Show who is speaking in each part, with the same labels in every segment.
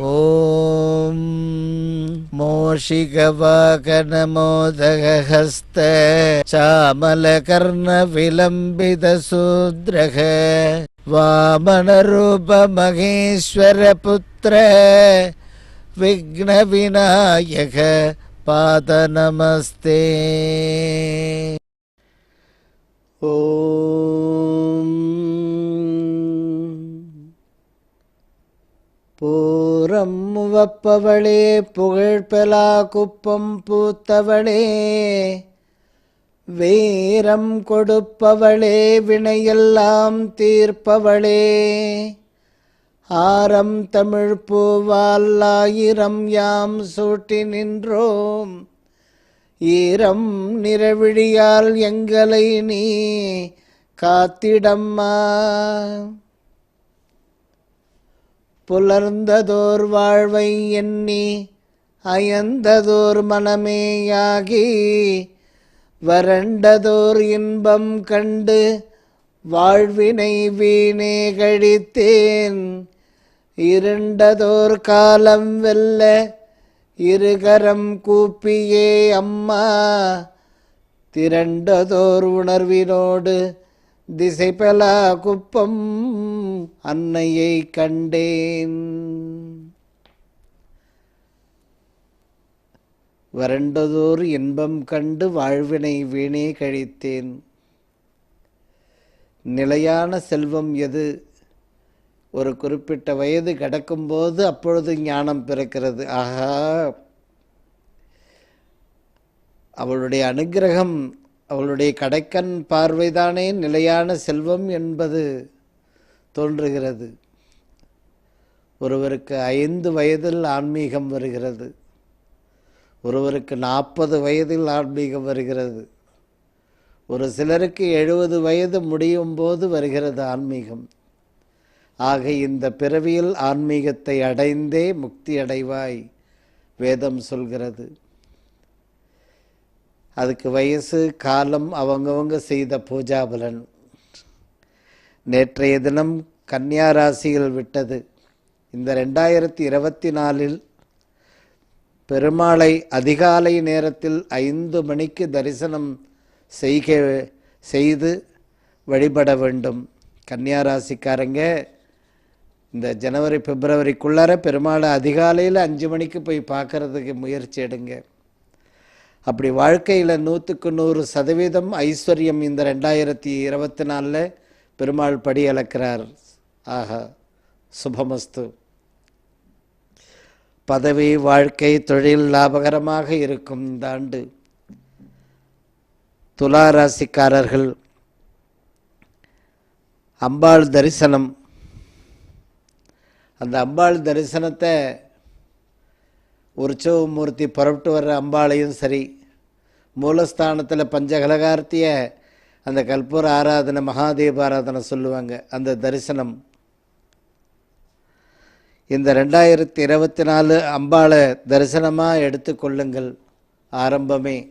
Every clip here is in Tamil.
Speaker 1: ॐ मोषिकवाकनमोदगहस्त चामलकर्णविलम्बितशूद्रः वामनरूपमहेश्वरपुत्र विघ्नविनायक पादनमस्ते ॐ பூரம் முவப்பவளே புகழ்பெலா குப்பம் பூத்தவளே. வீரம் கொடுப்பவளே வினையெல்லாம் தீர்ப்பவளே. ஆரம் தமிழ் பூவால் ஆயிரம் யாம் சூட்டி நின்றோம். ஈரம் நிறவிழியால் எங்களை நீ காத்திடம்மா. புலர்ந்ததோர் வாழ்வை எண்ணி அயந்ததோர் மனமேயாகி வறண்டதோர் இன்பம் கண்டு வாழ்வினை வீணே கழித்தேன். இருண்டதோர் காலம் வெல்ல இருகரம் கூப்பியே அம்மா. திரண்டதோர் உணர்வினோடு திசைபலா குப்பம் அன்னையை கண்டேன். வறண்டதோர் இன்பம் கண்டு வாழ்வினை வீணே கழித்தேன். நிலையான செல்வம் எது? ஒரு குறிப்பிட்ட வயது கடக்கும்போது அப்பொழுது ஞானம் பிறக்கிறது. ஆஹா! அவளுடைய அனுக்கிரகம் அவளுடைய கடைக்கண் பார்வைதானே நிலையான செல்வம் என்பது தோன்றுகிறது. ஒருவருக்கு ஐந்து வயதில் ஆன்மீகம் வருகிறது. ஒருவருக்கு நாற்பது வயதில் ஆன்மீகம் வருகிறது. ஒரு சிலருக்கு எழுபது வயது முடியும் போது வருகிறது ஆன்மீகம். ஆக இந்த பிறவியில் ஆன்மீகத்தை அடைந்தே முக்தி அடைவாய் வேதம் சொல்கிறது. அதுக்கு வயசு காலம் அவங்கவங்க செய்த பூஜா பலன் நேற்றைய தினம் கன்னியா ராசியில் விட்டது. இந்த ரெண்டாயிரத்தி இருபத்தி நாலில் பெருமாளை அதிகாலை நேரத்தில் ஐந்து மணிக்கு தரிசனம் செய்க செய்து வழிபட வேண்டும். கன்னியா ராசிக்காரங்க இந்த ஜனவரி பிப்ரவரிக்குள்ளார பெருமாளை அதிகாலையில் அஞ்சு மணிக்கு போய் பார்க்கறதுக்கு முயற்சி எடுங்க. அப்படி வாழ்க்கையில் நூற்றுக்கு நூறு சதவீதம் ஐஸ்வர்யம் இந்த ரெண்டாயிரத்தி இருபத்தி நாலில் பெருமாள் படி அளக்கிறார். ஆஹா சுபமஸ்து. பதவி வாழ்க்கை தொழில் லாபகரமாக இருக்கும் இந்த ஆண்டு. துலா ராசிக்காரர்கள் அம்பாள் தரிசனம். அந்த அம்பாள் தரிசனத்தை உற்சவமூர்த்தி புறப்பட்டு வர்ற அம்பாளையும் சரி மூலஸ்தானத்தில் பஞ்சகலகார்த்திய அந்த கற்பூர ஆராதனை மகாதேவ ஆராதனை சொல்லுவாங்க அந்த தரிசனம். இந்த ரெண்டாயிரத்தி இருபத்தி நாலு அம்பாளை தரிசனமாக எடுத்துக்கொள்ளுங்கள் ஆரம்பமே.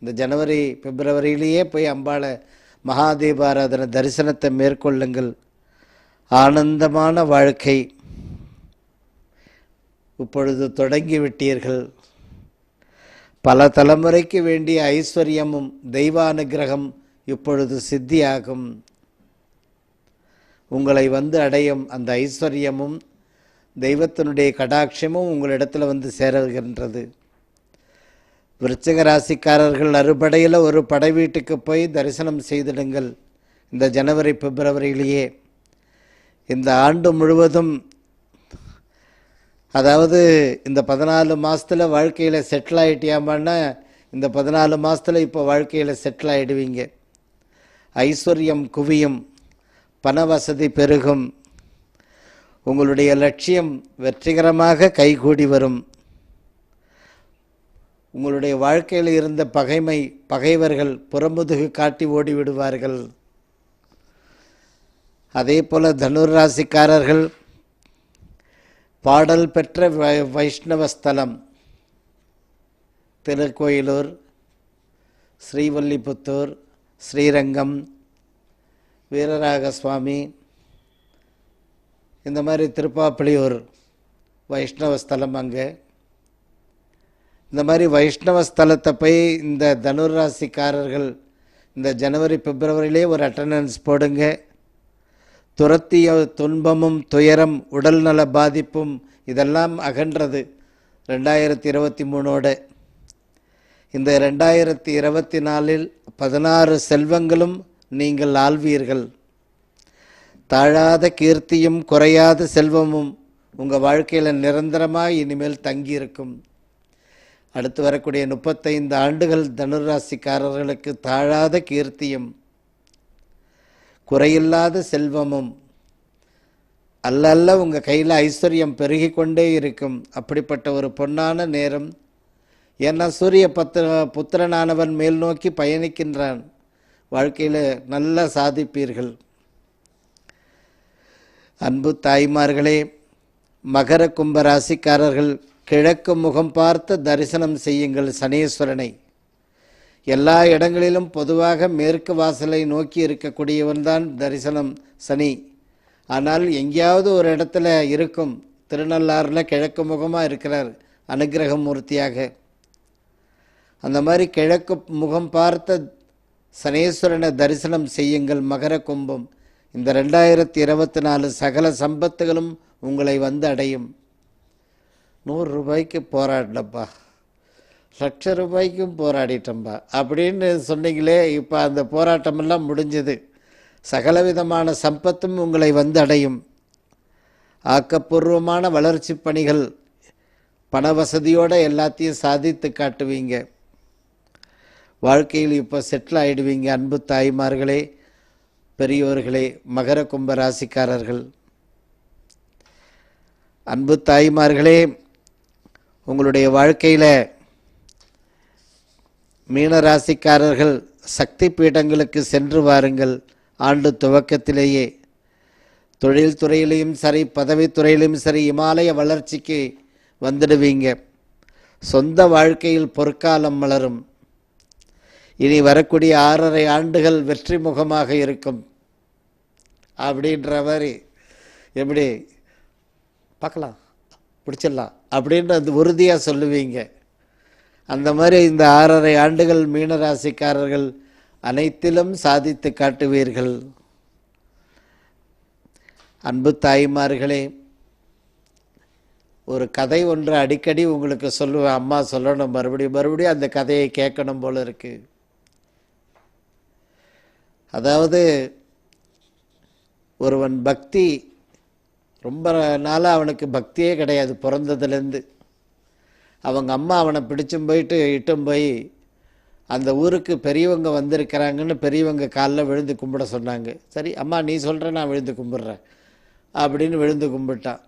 Speaker 1: இந்த ஜனவரி பிப்ரவரியிலேயே போய் அம்பாளை மகாதேவ ஆராதனை தரிசனத்தை மேற்கொள்ளுங்கள். ஆனந்தமான வாழ்க்கை. இப்பொழுது தொடங்கி விட்டீர்கள். பல தலைமுறைக்கு வேண்டிய ஐஸ்வர்யமும் தெய்வானுகிரகம் இப்பொழுது சித்தியாகும். உங்களை வந்து அடையும் அந்த ஐஸ்வர்யமும் தெய்வத்தினுடைய கடாட்சமும் உங்களிடத்தில் வந்து சேருகின்றது விருச்சிக ராசிக்காரர்கள் அறுபடையில் ஒரு படை வீட்டுக்கு போய் தரிசனம் செய்திடுங்கள். இந்த ஜனவரி பிப்ரவரியிலேயே. இந்த ஆண்டு முழுவதும் அதாவது இந்த பதினாலு மாதத்தில் வாழ்க்கையில் செட்டில் ஆகிட்டியாமான்னா இந்த பதினாலு மாதத்தில் இப்போ வாழ்க்கையில் செட்டில் ஆகிடுவீங்க ஐஸ்வர்யம் குவியும் பண வசதி பெருகும் உங்களுடைய லட்சியம் வெற்றிகரமாக கைகூடி வரும். உங்களுடைய வாழ்க்கையில் இருந்த பகைமை பகைவர்கள் புறமுதுகு காட்டி ஓடி விடுவார்கள். அதே போல் தனுர் ராசிக்காரர்கள் பாடல் பெற்ற வை- வைஷ்ணவ ஸ்தலம். திருக்கோயிலூர் ஸ்ரீவல்லிபுத்தூர் ஸ்ரீரங்கம் வீரராக சுவாமி இந்த மாதிரி திருப்பாப்பிளியூர் வைஷ்ணவ ஸ்தலம் அங்கே. இந்த மாதிரி வைஷ்ணவ ஸ்தலத்தை போய் இந்த தனுராசிக்காரர்கள் இந்த ஜனவரி பிப்ரவரியிலே ஒரு அட்டண்டன்ஸ் போடுங்க. துரத்திய துன்பமும் துயரம் உடல்நல பாதிப்பும் இதெல்லாம் அகன்றது ரெண்டாயிரத்தி இருபத்தி மூணோட இந்த ரெண்டாயிரத்தி இருபத்தி நாலில் பதினாறு செல்வங்களும் நீங்கள் ஆள்வீர்கள். தாழாத கீர்த்தியும் குறையாத செல்வமும் உங்கள் வாழ்க்கையில் நிரந்தரமாக இனிமேல் தங்கியிருக்கும். அடுத்து வரக்கூடிய முப்பத்தைந்து ஆண்டுகள் தனுராசிக்காரர்களுக்கு தாழாத கீர்த்தியும் குறையில்லாத செல்வமும் அல்ல அல்ல உங்கள் கையில் ஐஸ்வர்யம் பெருகி கொண்டே இருக்கும். அப்படிப்பட்ட ஒரு பொன்னான நேரம். ஏன்னா சூரிய பத்திர புத்திரனானவன் மேல் நோக்கி பயணிக்கின்றான். வாழ்க்கையில் நல்லா சாதிப்பீர்கள். அன்பு தாய்மார்களே மகர கும்ப ராசிக்காரர்கள் கிழக்கு முகம் பார்த்து தரிசனம் செய்யுங்கள் சனீஸ்வரனை. எல்லா இடங்களிலும் பொதுவாக மேற்கு வாசலை நோக்கி இருக்கக்கூடியவன்தான் தரிசனம் சனி. ஆனால் எங்கேயாவது ஒரு இடத்துல இருக்கும் திருநள்ளாறில் கிழக்கு முகமாக இருக்கிறார் அனுகிரக மூர்த்தியாக அந்த மாதிரி கிழக்கு முகம் பார்த்த சனீஸ்வரனை தரிசனம் செய்யுங்கள் மகர கும்பம். இந்த ரெண்டாயிரத்தி இருபத்தி நாலு சகல சம்பத்துகளும் உங்களை வந்து அடையும். நூறு ரூபாய்க்கு போராடினப்பா லட்ச ரூபாய்க்கும் போராடிட்டோம்பா. அப்படின்னு சொன்னீங்களே இப்போ அந்த போராட்டமெல்லாம் முடிஞ்சது. சகலவிதமான சம்பத்தும் உங்களை வந்து அடையும் ஆக்கப்பூர்வமான வளர்ச்சி பணிகள் பண வசதியோடு எல்லாத்தையும் சாதித்து காட்டுவீங்க. வாழ்க்கையில் இப்போ செட்டில் ஆகிடுவீங்க அன்பு தாய்மார்களே பெரியோர்களே மகர கும்ப ராசிக்காரர்கள். அன்பு தாய்மார்களே உங்களுடைய வாழ்க்கையில் மீன ராசிக்காரர்கள் சக்தி பீடங்களுக்கு சென்று வாருங்கள். ஆண்டு துவக்கத்திலேயே தொழில் துறையிலையும் சரி பதவித்துறையிலையும் சரி இமாலய வளர்ச்சிக்கு வந்துடுவீங்க. சொந்த வாழ்க்கையில் பொற்காலம் மலரும். இனி வரக்கூடிய ஆறரை ஆண்டுகள் வெற்றி முகமாக இருக்கும். அப்படின்ற மாதிரி எப்படி? பார்க்கலாம். பிடிச்சிடலாம். அப்படின்ற அந்த உறுதியாக சொல்லுவீங்க. அந்த மாதிரி இந்த ஆறரை ஆண்டுகள் மீனராசிக்காரர்கள் அனைத்திலும் சாதித்து காட்டுவீர்கள். அன்பு தாய்மார்களே ஒரு கதை ஒன்று அடிக்கடி உங்களுக்கு சொல்லுவேன் அம்மா சொல்லணும் மறுபடியும் மறுபடியும் அந்த கதையை கேட்கணும் போல இருக்கு. அதாவது ஒருவன் பக்தி ரொம்ப நாளாக அவனுக்கு பக்தியே கிடையாது பிறந்ததுலேருந்து. அவங்க அம்மா அவனை பிடிச்சும் போயிட்டு இட்டும் போய் அந்த ஊருக்கு பெரியவங்க வந்திருக்கிறாங்கன்னு பெரியவங்க காலில் விழுந்து கும்பிட சொன்னாங்க. சரி அம்மா நீ சொல்கிற நான் விழுந்து கும்பிட்றேன் அப்படின்னு விழுந்து கும்பிட்டான்.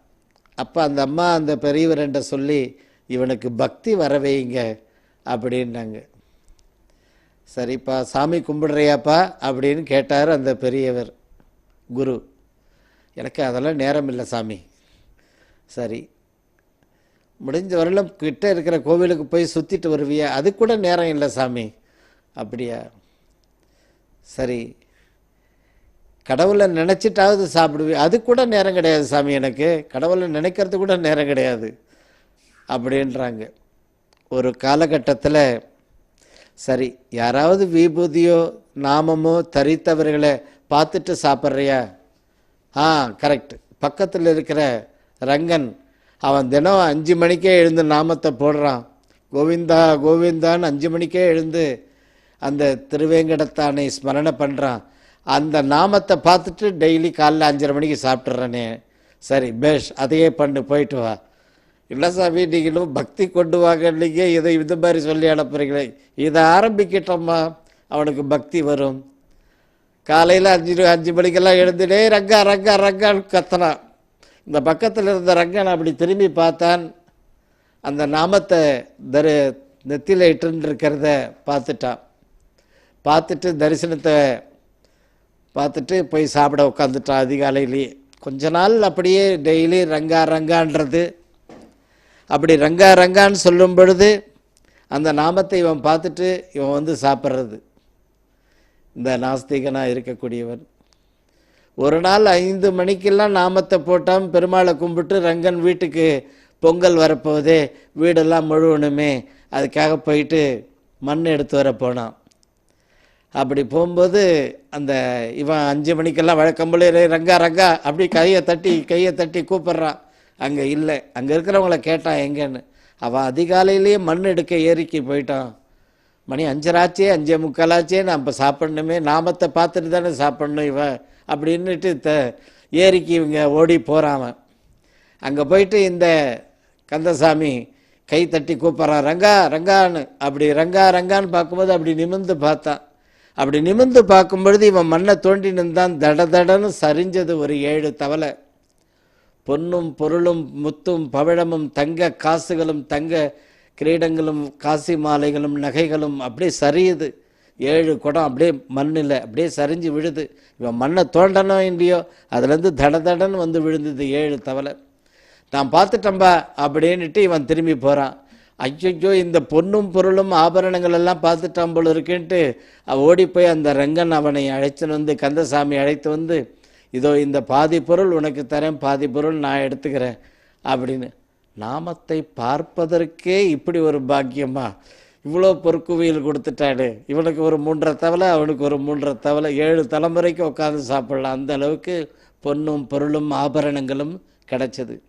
Speaker 1: அப்போ அந்த அம்மா அந்த பெரியவர்கிட்ட சொல்லி இவனுக்கு பக்தி வர வைங்க அப்படின்னாங்க. சரிப்பா சாமி கும்பிடுறியாப்பா அப்படின்னு கேட்டார் அந்த பெரியவர் குரு. எனக்கு அதெல்லாம் நேரம் இல்லை சாமி. சரி முடிஞ்ச வரலும் கிட்ட இருக்கிற கோவிலுக்கு போய் சுற்றிட்டு வருவியா? அது கூட நேரம் இல்லை சாமி. அப்படியா? சரி. கடவுளை நினச்சிட்டாவது சாப்பிடுவேன் அது கூட நேரம் கிடையாது சாமி எனக்கு. கடவுளை நினைக்கிறது கூட நேரம் கிடையாது. அப்படின்றாங்க. ஒரு காலகட்டத்தில் சரி யாராவது விபூதியோ நாமமோ தரித்தவர்களை பார்த்துட்டு சாப்பிட்றியா? ஆ கரெக்ட் பக்கத்தில் இருக்கிற ரங்கன் அவன் தினம் அஞ்சு மணிக்கே எழுந்து நாமத்தை போடுறான். கோவிந்தா கோவிந்தான்னு அஞ்சு மணிக்கே எழுந்து அந்த திருவேங்கடத்தானை ஸ்மரணை பண்ணுறான் அந்த நாமத்தை பார்த்துட்டு டெய்லி காலைல அஞ்சரை மணிக்கு சாப்பிட்றனே சரி பேஷ் அதையே பண்ணு போயிட்டு வா. இல்லை சாமி நீங்களும் பக்தி கொண்டு வாங்க நீங்கள் இதை இது மாதிரி சொல்லி அனுப்புறீங்களே. இதை ஆரம்பிக்கிட்டோம்மா. அவனுக்கு பக்தி வரும். காலையில் அஞ்சு அஞ்சு மணிக்கெல்லாம் எழுந்துட்டே ரங்கா ரங்கா ரங்கான்னு கத்தனான். இந்த பக்கத்தில் இருந்த ரங்கன் அப்படி திரும்பி பார்த்தான். அந்த நாமத்தை தரு நெத்தியில் இட்டுருக்கிறத பார்த்துட்டான். பார்த்துட்டு தரிசனத்தை பார்த்துட்டு போய் சாப்பிட உட்காந்துட்டான் அதிகாலையிலேயே. கொஞ்ச நாள் அப்படியே டெய்லி ரங்கா ரங்கான்றது. அப்படி ரங்கா ரங்கான்னு சொல்லும் பொழுது அந்த நாமத்தை இவன் பார்த்துட்டு இவன் வந்து சாப்பிட்றது. இந்த நாஸ்திகனாக இருக்கக்கூடியவன். ஒரு நாள் ஐந்து மணிக்கெல்லாம் நாமத்தை போட்டான் பெருமாளை கும்பிட்டு ரங்கன் வீட்டுக்கு பொங்கல் வரப்போகுதே வீடெல்லாம் முழுவணுமே. அதுக்காக போயிட்டு மண் எடுத்து வர போனான். அப்படி போகும்போது அந்த இவன் அஞ்சு மணிக்கெல்லாம் வழக்கம்போல ரங்கா ரங்கா அப்படி கையை தட்டி கையை தட்டி கூப்பிட்றான். அங்கே இல்லை. அங்கே இருக்கிறவங்கள கேட்டான் எங்கேன்னு. அவன் அதிகாலையிலேயே மண் எடுக்க ஏறிக்கு போயிட்டான். மணி அஞ்சராச்சே அஞ்சே முக்காலாச்சே நான் இப்போ சாப்பிட்ணுமே. நாமத்தை பார்த்துட்டு தானே சாப்பிட்ணும் இவன். அப்படின்னுட்டு த ஏரிக்கு இவங்க ஓடி போகிறான் அவன் அங்கே போயிட்டு இந்த கந்தசாமி கை தட்டி கூப்பிட்றான் ரங்கா ரங்கான்னு. அப்படி ரங்கா ரங்கான்னு பார்க்கும்போது அப்படி நிமிர்ந்து பார்த்தான் அப்படி நிமிர்ந்து பார்க்கும்பொழுது இவன் மண்ணை தோண்டி தான் தட தடன்னு சரிஞ்சது ஒரு ஏழு தவளை. பொன்னும் பொருளும் முத்தும் பவழமும் தங்க காசுகளும் தங்க கிரீடங்களும் காசி மாலைகளும் நகைகளும் அப்படியே சரியுது. ஏழு குடம் அப்படியே மண்ணில் அப்படியே சரிஞ்சு விழுது. இவன் மண்ணை தோண்டனோ இல்லையோ அதுலேருந்து தட தடன்னு வந்து விழுந்தது ஏழு தவளை. நான் பார்த்துட்டம்பா அப்படின்னுட்டு இவன் திரும்பி போகிறான் ஐயோ இந்த பொண்ணும் பொருளும் ஆபரணங்கள் எல்லாம் பார்த்துட்டான் போல இருக்குன்ட்டு. ஓடி போய் அந்த ரங்கன் அவனை அழைச்சின்னு வந்து கந்தசாமி அழைத்து வந்து இதோ இந்த பாதி பொருள் உனக்கு தரேன் பாதி பொருள் நான் எடுத்துக்கிறேன் அப்படின்னு. நாமத்தை பார்ப்பதற்கே இப்படி ஒரு பாக்கியமா? இவ்வளோ பொற்குவியல் கொடுத்துட்டாடு இவனுக்கு ஒரு மூன்றரை தவளை அவனுக்கு ஒரு மூன்றரை தவளை. ஏழு தலைமுறைக்கு உட்காந்து சாப்பிடலாம். அந்த அளவுக்கு பொன்னும் பொருளும் ஆபரணங்களும் கிடைச்சது.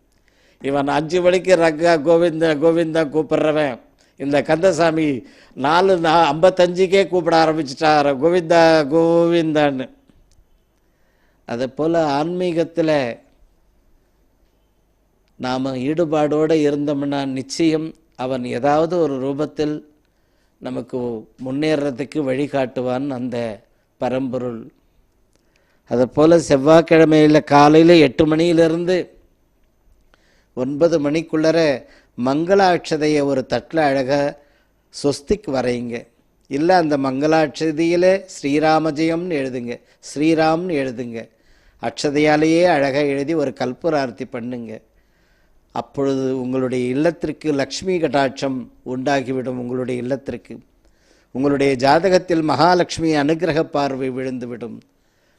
Speaker 1: இவன் அஞ்சு மணிக்கு ரக்கா கோவிந்தா கோவிந்தா கூப்பிட்றவன். இந்த கந்தசாமி நாலு நா ஐம்பத்தஞ்சுக்கே கூப்பிட ஆரம்பிச்சிட்டார். கோவிந்தா கோவிந்தான்னு. அதே போல் ஆன்மீகத்தில் நாம் ஈடுபாடோடு இருந்தோம்னா நிச்சயம் அவன் ஏதாவது ஒரு ரூபத்தில் நமக்கு முன்னேறதுக்கு வழிகாட்டுவான் அந்த பரம்பொருள். அதைப்போல் செவ்வாய்க்கிழமையில் காலையில் எட்டு மணியிலிருந்து ஒன்பது மணிக்குள்ளர மங்களாட்சதையை ஒரு தட்டில் அழகாக சொஸ்திக் வரையுங்க. இல்லை அந்த மங்களாட்சதியில் ஸ்ரீராமஜெயம்னு எழுதுங்க. ஸ்ரீராம்னு எழுதுங்க. அக்ஷதையாலேயே அழகாக எழுதி ஒரு கல்புரார்த்தி பண்ணுங்கள் அப்பொழுது உங்களுடைய இல்லத்திற்கு லக்ஷ்மி கடாட்சம் உண்டாகிவிடும் உங்களுடைய இல்லத்திற்கு. உங்களுடைய ஜாதகத்தில் மகாலட்சுமி அனுகிரக பார்வை விழுந்துவிடும்.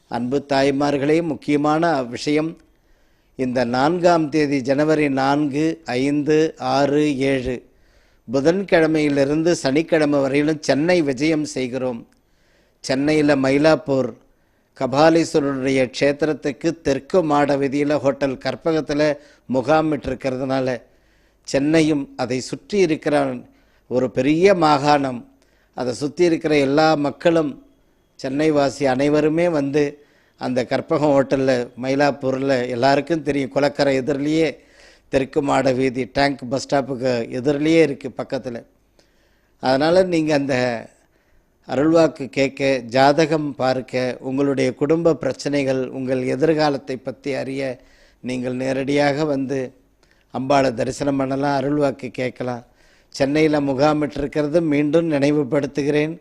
Speaker 1: அன்பு தாய்மார்களே முக்கியமான விஷயம் இந்த நான்காம் தேதி ஜனவரி நான்கு ஐந்து ஆறு ஏழு புதன்கிழமையிலிருந்து சனிக்கிழமை வரையிலும் சென்னை விஜயம் செய்கிறோம். சென்னையில் மயிலாப்பூர் கபாலீஸ்வரருடைய க்ஷேத்திரத்துக்கு தெற்கு மாட வீதியில் ஹோட்டல் கற்பகத்தில் முகாமிட்டிருக்கிறதுனால சென்னையும் அதை சுற்றி இருக்கிற ஒரு பெரிய மாகாணம். அதை சுற்றி இருக்கிற எல்லா மக்களும் சென்னை வாசி அனைவருமே வந்து அந்த கற்பகம் ஹோட்டலில் மயிலாப்பூரில் எல்லாருக்கும் தெரியும். குளக்கரை எதிரிலேயே தெற்கு மாட வீதி டேங்க் பஸ் ஸ்டாப்புக்கு எதிரிலேயே இருக்குது பக்கத்தில். அதனால் நீங்கள் அந்த அருள்வாக்கு கேட்க ஜாதகம் பார்க்க உங்களுடைய குடும்ப பிரச்சனைகள் உங்கள் எதிர்காலத்தை பற்றி அறிய நீங்கள் நேரடியாக வந்து அம்பாளை தரிசனம் பண்ணலாம் அருள்வாக்கு கேட்கலாம். சென்னையில் முகாமிட்டிருக்கிறது மீண்டும் நினைவுபடுத்துகிறேன்.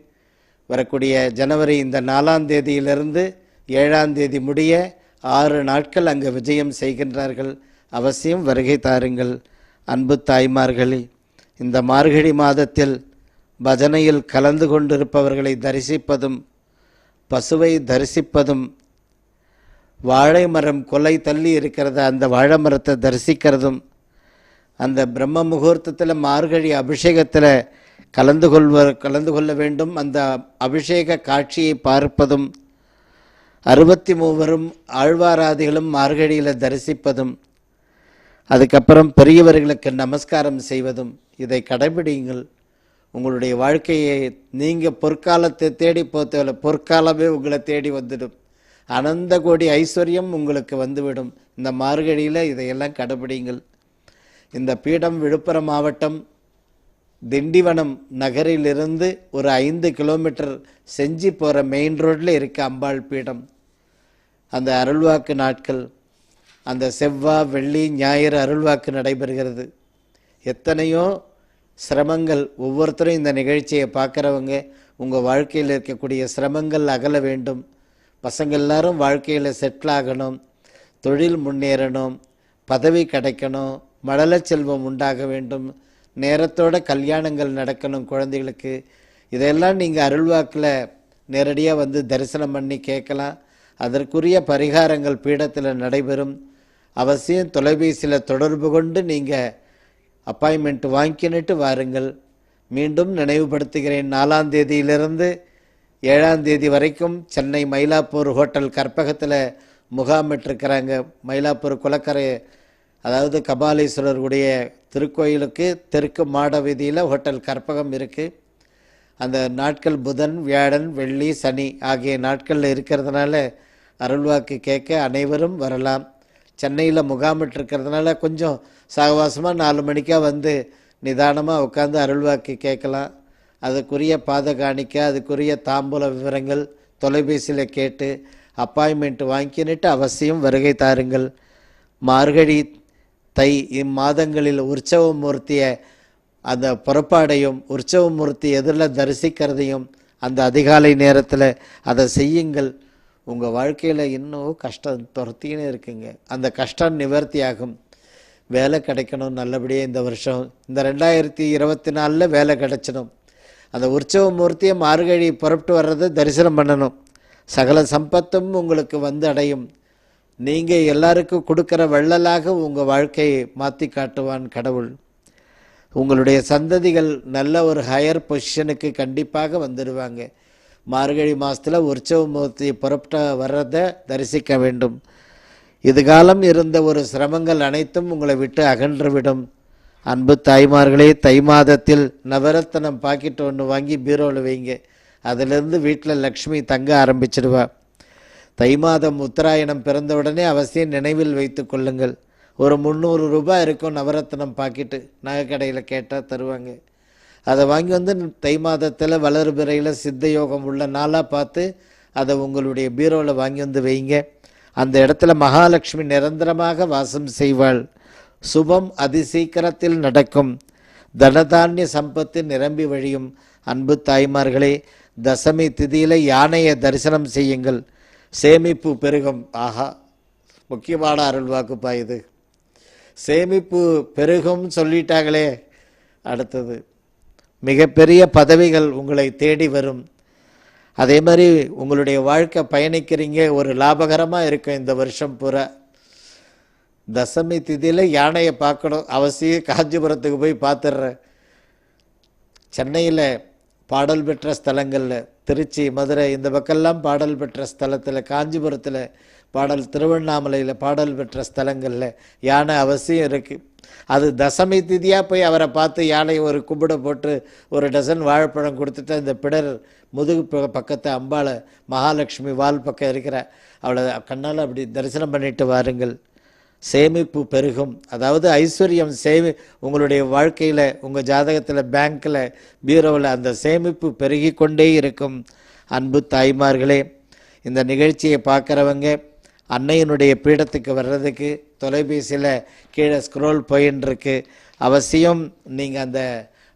Speaker 1: வரக்கூடிய ஜனவரி இந்த நாலாம் தேதியிலிருந்து ஏழாம் தேதி முடிய ஆறு நாட்கள் அங்கு விஜயம் செய்கின்றார்கள். அவசியம் வருகை தாருங்கள். அன்பு தாய்மார்களே இந்த மார்கழி மாதத்தில் பஜனையில் கலந்து கொண்டிருப்பவர்களை தரிசிப்பதும் பசுவை தரிசிப்பதும் வாழை மரம் கொலை தள்ளி இருக்கிறத அந்த வாழை மரத்தை தரிசிக்கிறதும் அந்த பிரம்ம முகூர்த்தத்தில் மார்கழி அபிஷேகத்தில் கலந்து கொள்வ கலந்து கொள்ள வேண்டும். அந்த அபிஷேக காட்சியை பார்ப்பதும் அறுபத்தி மூவரும் ஆழ்வாராதிகளும் மார்கழியில் தரிசிப்பதும் அதுக்கப்புறம் பெரியவர்களுக்கு நமஸ்காரம் செய்வதும் இதை கடைபிடிங்கள் உங்களுடைய வாழ்க்கையை நீங்கள் பொற்காலத்தை தேடி போத்தவில்லை பொற்காலமே உங்களை தேடி வந்துடும். அனந்த கோடி ஐஸ்வர்யம் உங்களுக்கு வந்துவிடும். இந்த மார்கழியில் இதையெல்லாம் கடைபிடிங்கள் இந்த பீடம் விழுப்புரம் மாவட்டம் திண்டிவனம் நகரிலிருந்து ஒரு ஐந்து கிலோமீட்டர் செஞ்சு போகிற மெயின் ரோட்டில் இருக்க அம்பாள் பீடம். அந்த அருள்வாக்கு நாட்கள் அந்த செவ்வாய் வெள்ளி ஞாயிறு அருள்வாக்கு நடைபெறுகிறது. எத்தனையோ சிரமங்கள் ஒவ்வொருத்தரும் இந்த நிகழ்ச்சியை பார்க்குறவங்க உங்கள் வாழ்க்கையில் இருக்கக்கூடிய சிரமங்கள் அகல வேண்டும். பசங்க எல்லாரும் வாழ்க்கையில் செட்டில் ஆகணும். தொழில் முன்னேறணும். பதவி கிடைக்கணும். மழலை செல்வம் உண்டாக வேண்டும். நேரத்தோட கல்யாணங்கள் நடக்கணும் குழந்தைகளுக்கு. இதையெல்லாம் நீங்கள் அருள்வாக்கில் நேரடியாக வந்து தரிசனம் பண்ணி கேட்கலாம். அதற்குரிய பரிகாரங்கள் பீடத்தில் நடைபெறும். அவசியம் தொலைபேசியில் தொடர்பு கொண்டு நீங்கள் அப்பாயின்மெண்ட் வாங்கிக்கிட்டு வாருங்கள். மீண்டும் நினைவுபடுத்துகிறேன். நாலாம் தேதியிலிருந்து ஏழாம் தேதி வரைக்கும் சென்னை மயிலாப்பூர் ஹோட்டல் கற்பகத்தில் முகாமிட்டிருக்கிறாங்க மயிலாப்பூர் குளக்கரை அதாவது கபாலீஸ்வரருடைய திருக்கோயிலுக்கு தெற்கு மாட வீதியில் ஹோட்டல் கற்பகம் இருக்குது அந்த நாட்கள் புதன் வியாழன் வெள்ளி சனி ஆகிய நாட்களில் இருக்கிறதுனால அருள்வாக்கு கேட்க அனைவரும் வரலாம். சென்னையில் முகாமிட்டிருக்கிறதுனால கொஞ்சம் சகவாசமாக நாலு மணிக்கா வந்து நிதானமாக உட்காந்து அருள்வாக்கு கேட்கலாம். அதுக்குரிய பாத காணிக்க அதுக்குரிய தாம்பூல விவரங்கள் தொலைபேசியில் கேட்டு அப்பாயின்மெண்ட் வாங்கிக்கிட்டு அவசியம் வருகை தாருங்கள். மார்கழி தை இம்மாதங்களில் உற்சவ மூர்த்தியை அந்த புறப்பாடையும் உற்சவ மூர்த்தி எதிரில் தரிசிக்கிறதையும் அந்த அதிகாலை நேரத்தில் அதை செய்யுங்கள். உங்கள் வாழ்க்கையில் இன்னும் கஷ்டம் துரத்தின்னு இருக்குங்க. அந்த கஷ்டம் நிவர்த்தி ஆகும் வேலை கிடைக்கணும் நல்லபடியாக இந்த வருஷம் இந்த ரெண்டாயிரத்தி இருபத்தி நாலில் வேலை கிடைச்சிடும். அந்த உற்சவ மூர்த்தியை மார்கழி புறப்பட்டு வர்றதை தரிசனம் பண்ணணும். சகல சம்பத்தும் உங்களுக்கு வந்து அடையும். நீங்கள் எல்லாருக்கும் கொடுக்குற வள்ளலாக உங்கள் வாழ்க்கையை மாற்றி காட்டுவான் கடவுள். உங்களுடைய சந்ததிகள் நல்ல ஒரு ஹையர் பொசிஷனுக்கு கண்டிப்பாக வந்துடுவாங்க. மார்கழி மாதத்தில் உற்சவ மூர்த்தி புறப்பட்ட வர்றதை தரிசிக்க வேண்டும். இதுகாலம் இருந்த ஒரு சிரமங்கள் அனைத்தும் உங்களை விட்டு அகன்றுவிடும். அன்பு தாய்மார்களே தை மாதத்தில் நவரத்தனம் பாக்கெட் ஒன்று வாங்கி பீரோவில் வைங்க. அதிலிருந்து வீட்டில் லக்ஷ்மி தங்க ஆரம்பிச்சிடுவா. தை மாதம் உத்தராயணம் பிறந்தவுடனே அவசியம் நினைவில் வைத்து கொள்ளுங்கள். ஒரு முந்நூறு ரூபாய் இருக்கும் நவரத்னம் பாக்கெட்டு நகைக்கடையில் கேட்டால் தருவாங்க. அதை வாங்கி வந்து தை மாதத்தில் வளர்பிறையில் சித்த யோகம் உள்ள நாளாக பார்த்து அதை உங்களுடைய பீரோவில் வாங்கி வந்து வைங்க. அந்த இடத்துல மகாலட்சுமி நிரந்தரமாக வாசம் செய்வாள். சுபம் அதிசீக்கிரத்தில் நடக்கும். தனதானிய சம்பத்து நிரம்பி வழியும். அன்பு தாய்மார்களே தசமி திதியில யானையை தரிசனம் செய்யுங்கள். சேமிப்பு பெருகும். ஆஹா முக்கியமான அருள்வாக்குப்பா இது. சேமிப்பு பெருகும் சொல்லிட்டாங்களே. அடுத்தது மிகப்பெரிய பதவிகள் உங்களை தேடி வரும். அதே மாதிரி உங்களுடைய வாழ்க்கை பயணிக்கிறீங்க ஒரு லாபகரமாக இருக்கும் இந்த வருஷம் பூரா. தசமி திதியில் யானையை பார்க்கணும் அவசியம் காஞ்சிபுரத்துக்கு போய் பார்த்துடுறேன். சென்னையில் பாடல் பெற்ற ஸ்தலங்களில் திருச்சி மதுரை இந்த பக்கம்லாம் பாடல் பெற்ற ஸ்தலத்தில் காஞ்சிபுரத்தில் பாடல் திருவண்ணாமலையில் பாடல் பெற்ற ஸ்தலங்களில் யானை அவசியம் இருக்குது அது தசமி திதியாக போய் அவரை பார்த்து யானையை ஒரு கும்பிட போட்டு ஒரு டசன் வாழைப்பழம் கொடுத்துட்டு இந்த பிடர் முதுகு ப- பக்கத்து அம்பாளை மகாலட்சுமி வால் பக்கம் இருக்கிற அவளை கண்ணால் அப்படி தரிசனம் பண்ணிட்டு வாருங்கள். சேமிப்பு பெருகும். அதாவது ஐஸ்வர்யம் சேமி உங்களுடைய வாழ்க்கையில் உங்கள் ஜாதகத்தில் பேங்க்கில் பீரோவில் அந்த சேமிப்பு பெருகி கொண்டே இருக்கும். அன்பு தாய்மார்களே இந்த நிகழ்ச்சியை பார்க்குறவங்க அன்னையினுடைய பீடத்துக்கு வர்றதுக்கு தொலைபேசியில் கீழே ஸ்க்ரோல் போயின்னு அவசியம் நீங்கள் அந்த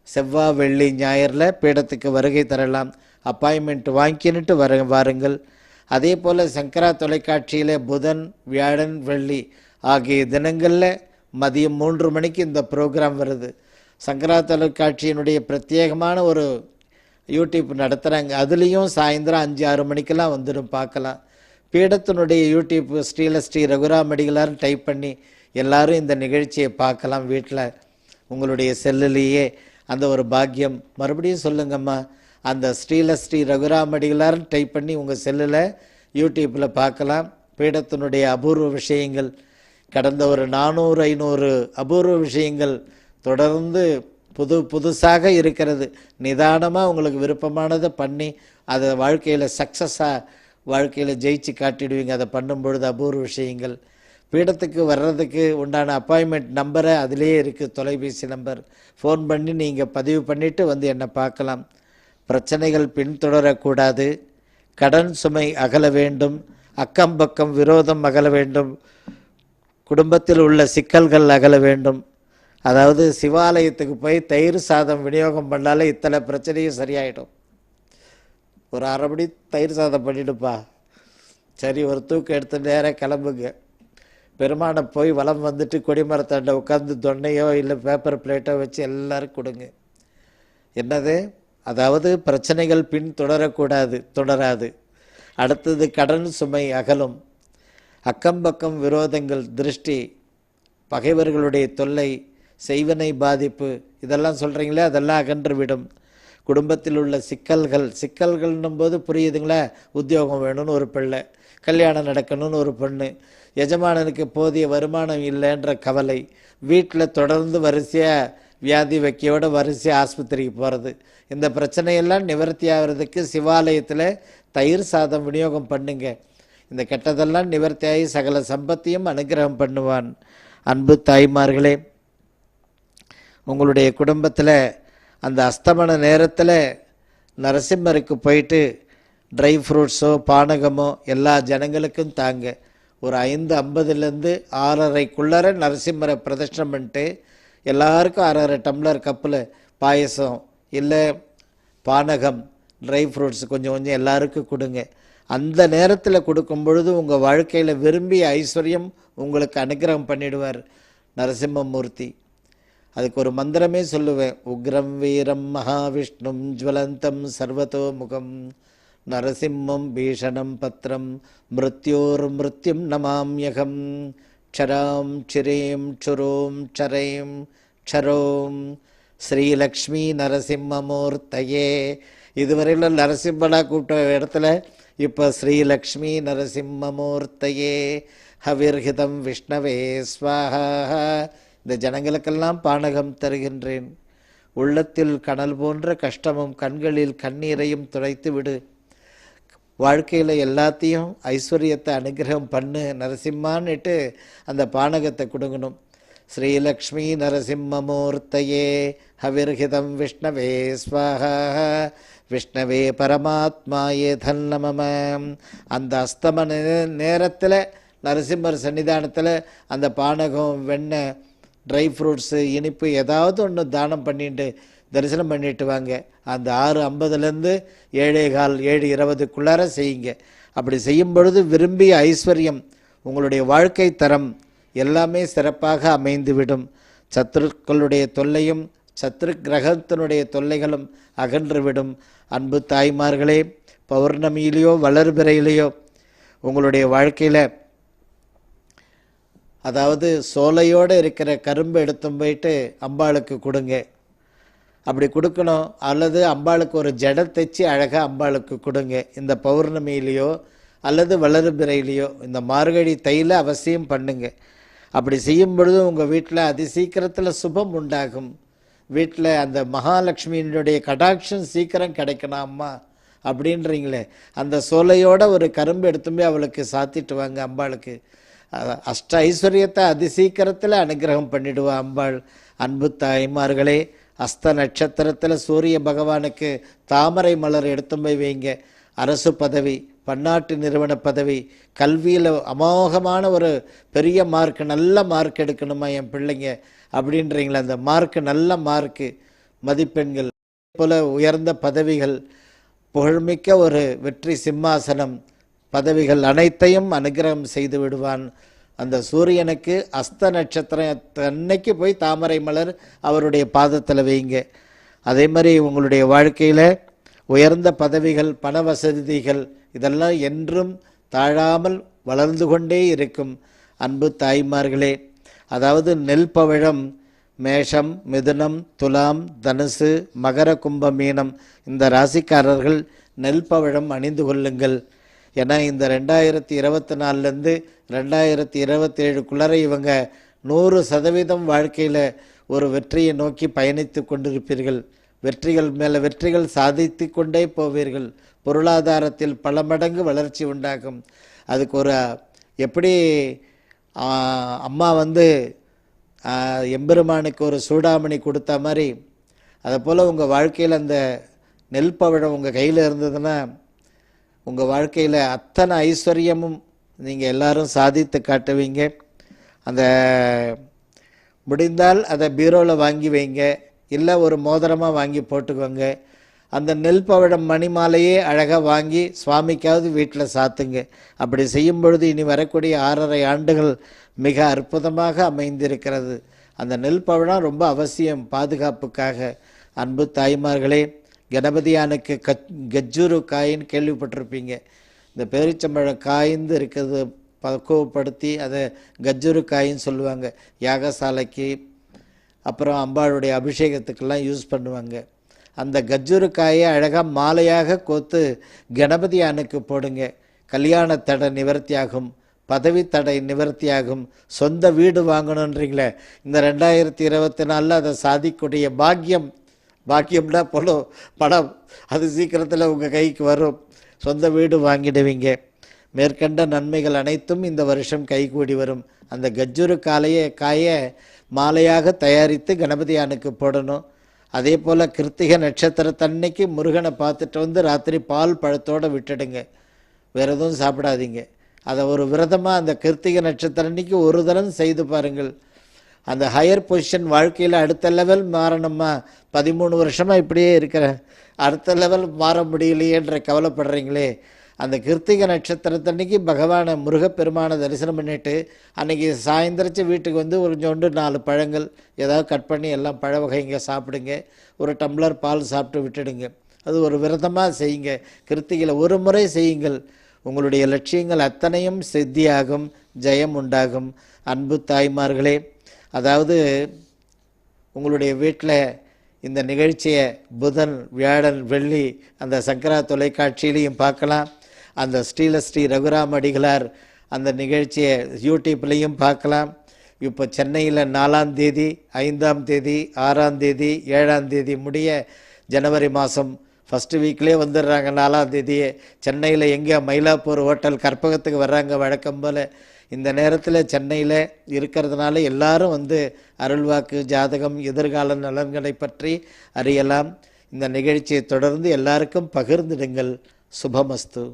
Speaker 1: செவ்வாய் வெள்ளி ஞாயிறில் பீடத்துக்கு வருகை தரலாம். அப்பாயின்மெண்ட் வாங்கிக்கின்னுட்டு வர வாருங்கள். அதே போல் சங்கரா தொலைக்காட்சியில் புதன் வியாழன் வெள்ளி ஆகிய தினங்களில் மதியம் மூன்று மணிக்கு இந்த ப்ரோக்ராம் வருது. சங்கரா தொலைக்காட்சியினுடைய பிரத்யேகமான ஒரு யூடியூப் நடத்துகிறாங்க அதுலேயும் சாயந்தரம் அஞ்சு ஆறு மணிக்கெல்லாம் வந்துடும் பார்க்கலாம். பீடத்தினுடைய யூடியூப் ஸ்ரீல ஸ்ரீ ரகுராம் டைப் பண்ணி எல்லாரும் இந்த நிகழ்ச்சியை பார்க்கலாம் வீட்டில். உங்களுடைய செல்லுலேயே அந்த ஒரு பாக்கியம். மறுபடியும் சொல்லுங்கம்மா அந்த ஸ்ரீல ஸ்ரீ ரகுராம் டைப் பண்ணி உங்கள் செல்லில் யூடியூப்பில் பார்க்கலாம். பீடத்தினுடைய அபூர்வ விஷயங்கள் கடந்த ஒரு நானூறு ஐநூறு அபூர்வ விஷயங்கள் தொடர்ந்து புது புதுசாக இருக்கிறது. நிதானமாக உங்களுக்கு விருப்பமானதை பண்ணி அதை வாழ்க்கையில் சக்ஸஸாக வாழ்க்கையில் ஜெயிச்சு காட்டிடுவீங்க. அதை பண்ணும் பொழுது அபூர்வ விஷயங்கள். பீடத்துக்கு வர்றதுக்கு உண்டான அப்பாயின்மெண்ட் நம்பரை அதிலேயே இருக்குது தொலைபேசி நம்பர் ஃபோன் பண்ணி நீங்கள் பதிவு பண்ணிவிட்டு வந்து என்னை பார்க்கலாம். பிரச்சனைகள் பின்தொடரக்கூடாது. கடன் சுமை அகல வேண்டும். அக்கம் பக்கம் விரோதம் அகல வேண்டும். குடும்பத்தில் உள்ள சிக்கல்கள் அகல வேண்டும். அதாவது சிவாலயத்துக்கு போய் தயிர் சாதம் விநியோகம் பண்ணாலே இத்தனை பிரச்சனையும் சரியாயிடும். ஒரு அரை தயிர் சாதம் பண்ணிடுப்பா. சரி ஒரு தூக்கம் எடுத்து நேராக கிளம்புங்க. பெருமானை போய் வளம் வந்துட்டு கொடிமரத்தாண்ட உட்காந்து தொன்னையோ இல்லை பேப்பர் பிளேட்டோ வச்சு எல்லோரும் கொடுங்க. என்னது? அதாவது பிரச்சனைகள் பின் தொடரக்கூடாது தொடராது. அடுத்தது கடன் சுமை அகலும். அக்கம் பக்கம் விரோதங்கள் திருஷ்டி பகைவர்களுடைய தொல்லை செய்வனை பாதிப்பு இதெல்லாம் சொல்கிறீங்களே அதெல்லாம் அகன்று விடும் குடும்பத்தில் உள்ள சிக்கல்கள் சிக்கல்கள்னும் போது புரியுதுங்களா உத்தியோகம் வேணும்னு ஒரு பிள்ளை கல்யாணம் நடக்கணும்னு ஒரு பொண்ணு எஜமானனுக்கு போதிய வருமானம் இல்லைன்ற கவலை வீட்டில் தொடர்ந்து வரிசையாக வியாதி வைக்கையோட வரிசையாக ஆஸ்பத்திரிக்கு போகிறது இந்த பிரச்சனையெல்லாம் நிவர்த்தி ஆகிறதுக்கு சிவாலயத்தில் தயிர் சாதம் விநியோகம் பண்ணுங்கள் இந்த கெட்டதெல்லாம் நிவர்த்தியாகி சகல சம்பத்தியும் அனுகிரகம் பண்ணுவான். அன்பு தாய்மார்களே உங்களுடைய குடும்பத்தில் அந்த அஸ்தமன நேரத்தில் நரசிம்மருக்கு போயிட்டு ட்ரை ஃப்ரூட்ஸோ பானகமோ எல்லா ஜனங்களுக்கும் தாங்க. ஒரு ஐந்து ஐம்பதுலேருந்து ஆறரைக்குள்ளார நரசிம்மரை பிரதட்சணம் பண்ணிட்டு எல்லாருக்கும் அரை டம்ளர் கப்பில் பாயசம் இல்லை பானகம் ட்ரை ஃப்ரூட்ஸ் கொஞ்சம் கொஞ்சம் எல்லாருக்கும் கொடுங்க. அந்த நேரத்தில் கொடுக்கும் பொழுது உங்கள் வாழ்க்கையில் விரும்பிய ஐஸ்வர்யம் உங்களுக்கு அனுகிரகம் பண்ணிடுவார் நரசிம்மமூர்த்தி. அதுக்கு ஒரு மந்திரமே சொல்லுவேன் உக்ரம் வீரம் மகாவிஷ்ணும் ஜுவலந்தம் சர்வதோ முகம் நரசிம்மம் பீஷணம் பத்திரம் மிருத்யோர் மிருத்யும் நமாம்யகம் க்ஷராம் சிரேம் சுரோம் சரேம் க்ஷரோம் ஸ்ரீலக்ஷ்மி நரசிம்மமூர்த்தையே. இதுவரையில் நரசிம்மனாக கூப்பிட்ட இடத்துல இப்போ ஸ்ரீலக்ஷ்மி நரசிம்மமூர்த்தையே ஹவிர்ஹிதம் விஷ்ணவே ஸ்வாஹா. இந்த ஜனங்களுக்கெல்லாம் பானகம் தருகின்றேன். உள்ளத்தில் கனல் போன்ற கஷ்டமும் கண்களில் கண்ணீரையும் துடைத்து விடு. வாழ்க்கையில் எல்லாத்தையும் ஐஸ்வர்யத்தை அனுகிரகம் பண்ணு நரசிம்மான்னுட்டு அந்த பானகத்தை கொடுங்கணும் ஸ்ரீலக்ஷ்மி நரசிம்மமூர்த்தையே ஹவிர்ஹிதம் விஷ்ணவே ஸ்வாஹா. விஷ்ணவே பரமாத்மாயே தன்னமம. அந்த அஸ்தமன நேரத்தில் நரசிம்மர் சன்னிதானத்தில் அந்த பானகம் வெண்ணெய் ட்ரை ஃப்ரூட்ஸு இனிப்பு ஏதாவது ஒன்று தானம் பண்ணிட்டு தரிசனம் பண்ணிட்டு வாங்க. அந்த ஆறு ஐம்பதுலேருந்து ஏழே கால் ஏழு இருபதுக்குள்ளார செய்யுங்க. அப்படி செய்யும் பொழுது விரும்பிய ஐஸ்வர்யம் உங்களுடைய வாழ்க்கை தரம் எல்லாமே சிறப்பாக அமைந்துவிடும். சத்துருக்களுடைய தொல்லையும் சத்ரு கிரகத்தினுடைய தொல்லைகளும் அகன்றுவிடும். அன்பு தாய்மார்களே பௌர்ணமியிலேயோ வளர்பிறையிலேயோ உங்களுடைய வாழ்க்கையில் அதாவது சோலையோடு இருக்கிற கரும்பு எடுத்தும் போயிட்டு அம்பாளுக்கு கொடுங்க. அப்படி கொடுக்கணும். அல்லது அம்பாளுக்கு ஒரு ஜட தைச்சி அழகாக அம்பாளுக்கு கொடுங்க. இந்த பௌர்ணமியிலையோ அல்லது வளர்பிறையிலையோ இந்த மார்கழி தையில் அவசியம் பண்ணுங்க. அப்படி செய்யும் பொழுது உங்கள் வீட்டில் அதி சீக்கிரத்தில் சுபம் உண்டாகும். வீட்டில் அந்த மகாலட்சுமியினுடைய கடாட்சம் சீக்கிரம் கிடைக்கணும் அம்மா அப்படின்றீங்களே. அந்த சோலையோட ஒரு கரும்பு எடுத்துமே போய் அவளுக்கு சாத்திட்டு வாங்க அம்பாளுக்கு அஷ்ட ஐஸ்வர்யத்தை அதிசீக்கிரத்தில் அனுகிரகம் பண்ணிடுவா அம்பாள். அன்பு தாய்மார்களே அஸ்த நட்சத்திரத்தில் சூரிய பகவானுக்கு தாமரை மலர் எடுத்து போய் வைங்க. அரசு பதவி பன்னாட்டு நிறுவன பதவி கல்வியில் அமோகமான ஒரு பெரிய மார்க் நல்ல மார்க் எடுக்கணுமா என் பிள்ளைங்க. அப்படின்றீங்களா அந்த மார்க்கு நல்ல மார்க்கு மதிப்பெண்கள் போல உயர்ந்த பதவிகள் புகழ்மிக்க ஒரு வெற்றி சிம்மாசனம் பதவிகள் அனைத்தையும் அனுகிரகம் செய்து விடுவான். அந்த சூரியனுக்கு அஸ்த நட்சத்திரம் அன்னைக்கு போய் தாமரை மலர் அவருடைய பாதத்தில் வைங்க அதே மாதிரி உங்களுடைய வாழ்க்கையில் உயர்ந்த பதவிகள் பண வசதிகள் இதெல்லாம் என்றும் தாழாமல் வளர்ந்து கொண்டே இருக்கும். அன்பு தாய்மார்களே அதாவது நெல் பவிழம் மேஷம் மிதுனம் துலாம் தனுசு மகர கும்ப மீனம். இந்த ராசிக்காரர்கள் நெல் பவிழம் அணிந்து கொள்ளுங்கள். ஏன்னா இந்த ரெண்டாயிரத்தி இருபத்தி நாலுலேருந்து ரெண்டாயிரத்தி இருபத்தேழுக்குள்ளார இவங்க நூறு சதவீதம் வாழ்க்கையில் ஒரு வெற்றியை நோக்கி பயணித்து கொண்டிருப்பீர்கள். வெற்றிகள் மேலே வெற்றிகள் சாதித்து கொண்டே போவீர்கள். பொருளாதாரத்தில் பல மடங்கு வளர்ச்சி உண்டாகும். அதுக்கு ஒரு எப்படி அம்மா வந்து எம்பெருமானுக்கு ஒரு சூடாமணி கொடுத்த மாதிரி அதை போல் உங்கள் வாழ்க்கையில் அந்த நெல் பவழம் உங்கள் கையில் இருந்ததுன்னா உங்கள் வாழ்க்கையில் அத்தனை ஐஸ்வர்யமும் நீங்கள் எல்லாரும் சாதித்து காட்டுவீங்க. அந்த முடிந்தால் அதை பீரோவில் வாங்கி வைங்க. இல்லை ஒரு மோதிரமாக வாங்கி போட்டுக்கோங்க. அந்த நெல் பவழம் மணி மாலையே அழகாக வாங்கி சுவாமிக்காவது வீட்டில் சாத்துங்க. அப்படி செய்யும் பொழுது இனி வரக்கூடிய ஆறரை ஆண்டுகள் மிக அற்புதமாக அமைந்திருக்கிறது. அந்த நெல் பவழம் ரொம்ப அவசியம் பாதுகாப்புக்காக. அன்பு தாய்மார்களே கணபதியானுக்கு கச் கஜ்ஜூரு காயின்னு கேள்விப்பட்டிருப்பீங்க. இந்த பேரிச்சம்பழம் காய்ந்து இருக்கிறது பக்குவப்படுத்தி அதை கஜ்ஜூரு காயின்னு சொல்லுவாங்க. யாகசாலைக்கு அப்புறம் அம்பாளுடைய அபிஷேகத்துக்கெல்லாம் யூஸ் பண்ணுவாங்க. அந்த கஜ்ஜூரு காயை அழகாக மாலையாக கோத்து கணபதி அணுக்கு போடுங்க. கல்யாண தடை நிவர்த்தியாகும் பதவி தடை நிவர்த்தியாகும் சொந்த வீடு வாங்கணுன்றீங்களே இந்த ரெண்டாயிரத்தி இருபத்தி நாலில் அதை சாதிக்கூடிய பாக்கியம். பாக்கியம்னா போலும் படம் அது சீக்கிரத்தில் உங்கள் கைக்கு வரும். சொந்த வீடு வாங்கிடுவீங்க. மேற்கண்ட நன்மைகள் அனைத்தும் இந்த வருஷம் கைகூடி வரும். அந்த கஜ்ஜூரு காலையை காயை மாலையாக தயாரித்து கணபதி போடணும். அதே போல் கிருத்திகை நட்சத்திரத்தன்னைக்கு முருகனை பார்த்துட்டு வந்து ராத்திரி பால் பழத்தோடு விட்டுடுங்க. வேறு எதுவும் சாப்பிடாதீங்க. அதை ஒரு விரதமாக அந்த கிருத்திகை நட்சத்திரம் அன்னைக்கு ஒரு தரம் செய்து பாருங்கள். அந்த ஹையர் பொசிஷன் வாழ்க்கையில் அடுத்த லெவல் மாறணுமா? பதிமூணு வருஷமாக இப்படியே இருக்கிறேன் அடுத்த லெவல் மாற முடியலையேன்ற கவலைப்படுறீங்களே? அந்த கிருத்திகை நட்சத்திரத்தன்னைக்கு பகவானை முருகப்பெருமானை தரிசனம் பண்ணிட்டு அன்னைக்கு சாயந்தரிச்சு வீட்டுக்கு வந்து ஒரு ஜொண்டு நாலு பழங்கள் ஏதாவது கட் பண்ணி எல்லாம் பழ வகைங்க சாப்பிடுங்க. ஒரு டம்ளர் பால் சாப்பிட்டு விட்டுடுங்க. அது ஒரு விரதமாக செய்யுங்க. கிருத்திகையில் ஒரு முறை செய்யுங்கள். உங்களுடைய லட்சியங்கள் அத்தனையும் சித்தியாகும் ஜெயம் உண்டாகும். அன்பு தாய்மார்களே அதாவது உங்களுடைய வீட்டில் இந்த நிகழ்ச்சியை புதன் வியாழன் வெள்ளி அந்த சங்கரா தொலைக்காட்சியிலையும் பார்க்கலாம். அந்த ஸ்ரீல ஸ்ரீ ரகுராம் அடிகளார் அந்த நிகழ்ச்சியை யூடியூப்லேயும் பார்க்கலாம். இப்போ சென்னையில் நாலாம் தேதி ஐந்தாம் தேதி ஆறாம் தேதி ஏழாம் தேதி முடிய ஜனவரி மாதம் ஃபஸ்ட்டு வீக்லேயே வந்துடுறாங்க. நாலாம் தேதியே சென்னையில் எங்கே மயிலாப்பூர் ஹோட்டல் கற்பகத்துக்கு வர்றாங்க வழக்கம் போல். இந்த நேரத்தில் சென்னையில் இருக்கிறதுனால எல்லாரும் வந்து அருள்வாக்கு ஜாதகம் எதிர்கால நலன்களை பற்றி அறியலாம். இந்த நிகழ்ச்சியை தொடர்ந்து எல்லாருக்கும் பகிர்ந்திடுங்கள். சுபமஸ்து.